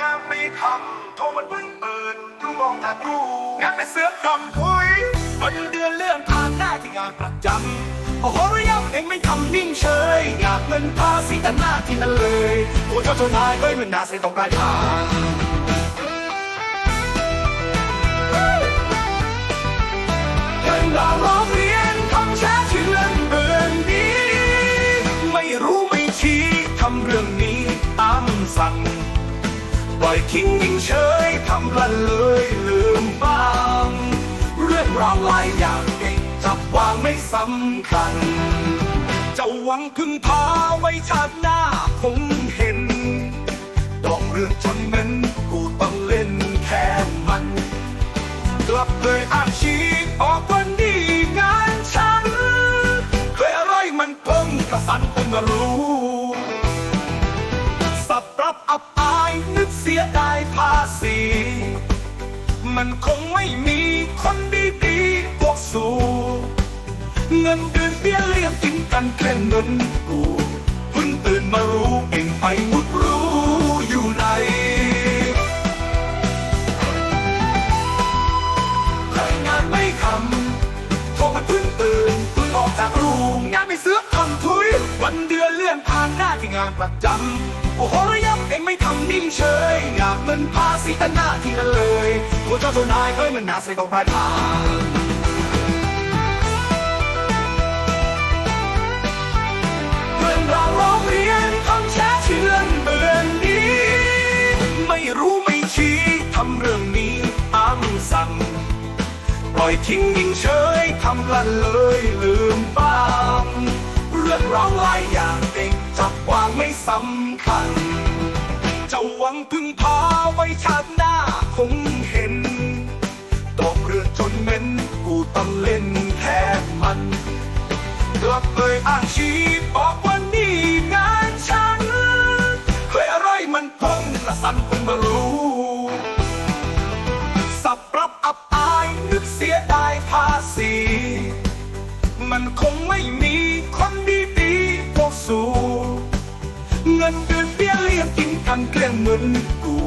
งานไม่ทำโทรมันเพิ่งเปิดดูมองตาดูงานไม่เสือกคำคุยวันเดือนเรื่องทางหน้าที่งานประจำโอ้โหระยำเองไม่ทำนิ่งเฉยอยากเงินภาษีแต่หน้าที่นั่นเลยตัวเจ้าเจ้านายเอ้ยมันน่าเสียตรงปลายทางเราวร้องเรียนคำแชทเถื่อนเบือนนี้ ไม่รู้ไม่ชี้ทำเรื่องนี้ตามสั่ง ปล่อยทิ้งยิ่งเฉยทำละเลยลืมบ้าง เรื่องราวหลายอย่างเก่งจับวางไม่สำคัญ จะหวังพึ่งพาไว้ชาติหน้าคงเห็น ดอกเรื่องจนเงินกูต้องเล่นแค่มัน กลับเลยอาชีพออกวันดีงานฉันเคยอะไรมันเพิ่งกระสันเพิ่งมารู้ มันคงไม่มีคนดีๆพวกสูเงินเดือนเบี้ยเลี้ยงกินกันแค่เงินกูเพิ่งตื่นมารู้เองไปมุดรู้อยู่ไหนใครงานไม่ทำโทรมาเพิ่งตื่นเพิ่งออกจากรูงานไม่เสือกทำทุยวันเดือนเลื่อนผ่านหน้าที่งานประจำโอ้โห ไม่ทำนิ่งเฉยอยากเงินภาษีแต่หน้าที่นั่นเลยตัวเจ้าเจ้านายเอ้ยมันนาใส่ตรงปลายทางเรื่องราวร้องเรียนคำแชทเชื่อนเบือนนี้ ไม่รู้ไม่ชี้ทำเรื่องนี้ตามสั่งปล่อยทิ้งยิ่งเฉยทำละเลยลืมบ้าง เรื่องราวหลายอย่างเองจับวางไม่สำคัญ งพึ่งพาไว้ชาติหน้าคงเห็นดอกเรือจนเหม็นกูต้องเล่นแทนมัน กลับเลยอ้างชีพออกวันนี้งานฉัน เคยอะไรมันพงกระสันเพิ่งมารู้ สับรับอับอายนึกเสีย งกินกันเกลี้ยงเงินกู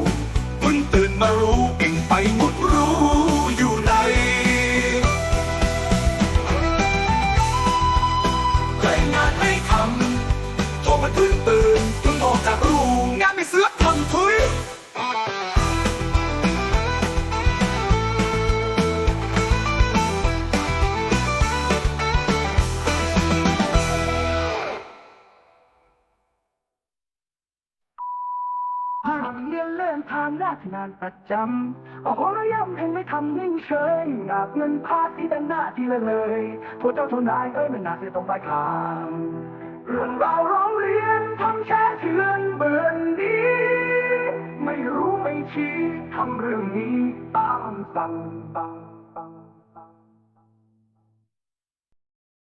ทางเรียนเล่นทางราชงานประจำเอาของระยำเองไม่ทำนิ่งเฉยหนักเงินภาษีแต่หน้าที่ละเลยพวกเจ้าทุนายเอ้ยมันน่าเสียตรงปลายทางเรื่องราวร้องเรียนทำแช่เถื่อนเบือนนี้ ไม่รู้ไม่ชี้ทำเรื่องนี้ตามสั่งบัง